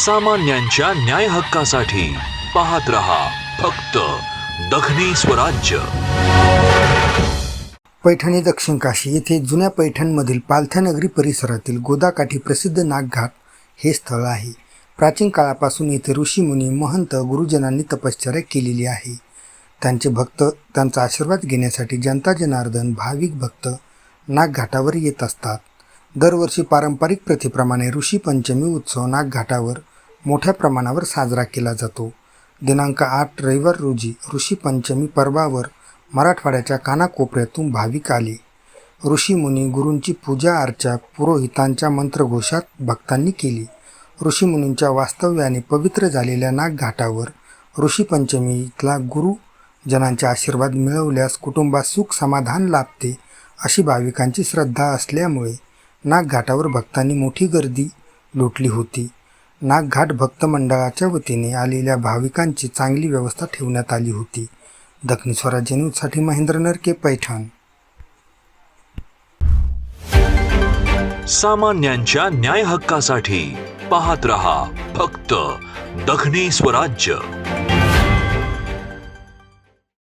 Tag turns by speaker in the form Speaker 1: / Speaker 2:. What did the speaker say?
Speaker 1: सामान्यांच्या न्याय हक्कासाठी पाहत रहा फक्त दखनी स्वराज्य.
Speaker 2: पैठणी दक्षिण काशी येथे जुन्या पैठणमधील पालथ्यानगरी परिसरातील गोदाकाठी प्रसिद्ध नागघाट हे स्थळ आहे. प्राचीन काळापासून येथे ऋषीमुनी महंत गुरुजनांनी तपश्चर्या केलेली आहे. त्यांचे भक्त त्यांचा आशीर्वाद घेण्यासाठी जनता जनार्दन भाविक भक्त नागघाटावर येत असतात. दरवर्षी पारंपरिक प्रथेप्रमाणे ऋषी पंचमी उत्सव नागघाटावर मोठ्या प्रमाणावर साजरा केला जातो. दिनांक आठ रविवार रोजी ऋषी पंचमी पर्वावर मराठवाड्याच्या कानाकोपऱ्यातून भाविक आले. ऋषीमुनी गुरूंची पूजा अर्चा पुरोहितांच्या मंत्रघोषात भक्तांनी केली. ऋषीमुनींच्या वास्तव्याने पवित्र झालेल्या नागघाटावर ऋषीपंचमीतला गुरुजनांचे आशीर्वाद मिळवल्यास कुटुंबात सुख समाधान लाभते अशी भाविकांची श्रद्धा असल्यामुळे नागघाटावर भक्तांनी मोठी गर्दी लुटली होती. नागघाट भक्त मंडळाच्या वतीने आलेल्या भाविकांची चांगली व्यवस्था ठेवण्यात आली होती. दक्षिण स्वराज्य न्यूजसाठी महेंद्र नरके पैठण.
Speaker 1: सामान्यांच्या न्याय हक्कासाठी पाहत रहा फक्त दखनी स्वराज्य.